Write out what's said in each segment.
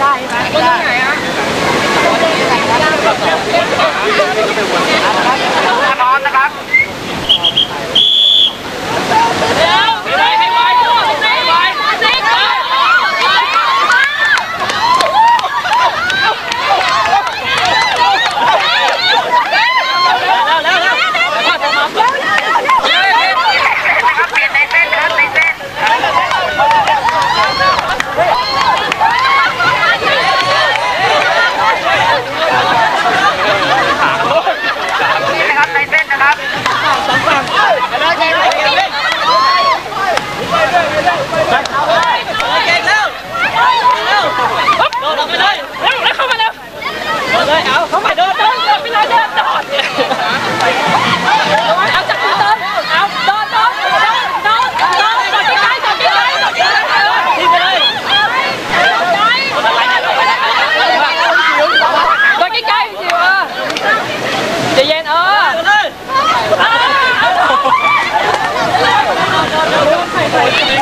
ได้ไหมไม่ได้ไหนอะนอนนะครับ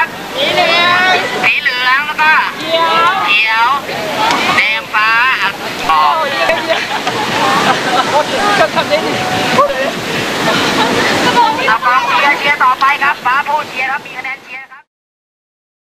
ับ สีเหลืองสีเหลืองแล้วก็เขียวเขียวแดงฟ้าบอก